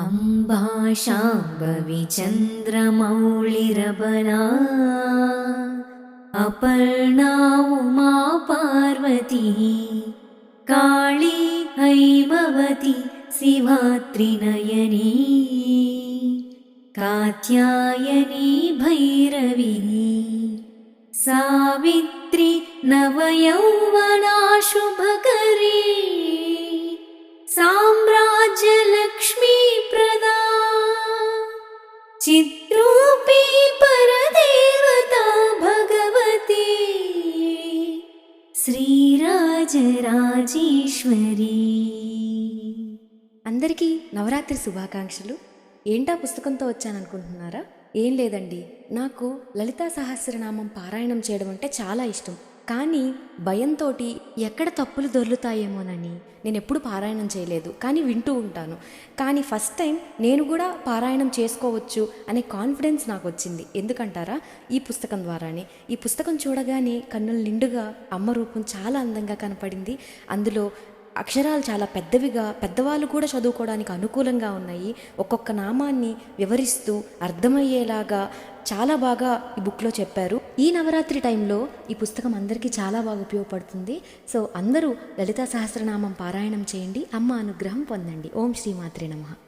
अम्बा शाम्भवी चन्द्रमौळिरबला अपर्णा उमा पार्वती काळी हैमवती शिवात्रिनयनी कात्यायनी भैरवी सावित्री नवयौवना चिद्रूपी परदेवता भगवती శ్రీరాజరాజేశ్వరి అందరికీ నవరాత్రి శుభాకాంక్షలు ఏంటా పుస్తకంతో వచ్చాననుకుంటున్నారా ఏం లేదండి నాకు లలితా సహస్రనామం పారాయణం చేయడం అంటే చాలా ఇష్టం కానీ భయంతో ఎక్కడ తప్పులు దొర్లుతాయేమోనని నేను ఎప్పుడు పారాయణం చేయలేదు. కానీ వింటూ ఉంటాను. కానీ ఫస్ట్ టైం నేను కూడా పారాయణం చేసుకోవచ్చు అనే కాన్ఫిడెన్స్ నాకు వచ్చింది ఎందుకంటారా? ఈ పుస్తకం ద్వారానే. ఈ పుస్తకం చూడగానే కన్నుల నిండుగా అమ్మ రూపం చాలా అందంగా కనపడింది. అందులో అక్షరాలు చాలా పెద్దవిగా పెద్దవాళ్ళు కూడా చదువుకోవడానికి అనుకూలంగా ఉన్నాయి. ఒక్కొక్క నామాన్ని వివరిస్తూ అర్థమయ్యేలాగా చాలా బాగా ఈ బుక్లో చెప్పారు. ఈ నవరాత్రి టైంలో ఈ పుస్తకం అందరికీ చాలా బాగా ఉపయోగపడుతుంది. సో అందరూ లలితా సహస్రనామం పారాయణం చేయండి. అమ్మ అనుగ్రహం పొందండి. ఓం శ్రీమాత్రి నమః.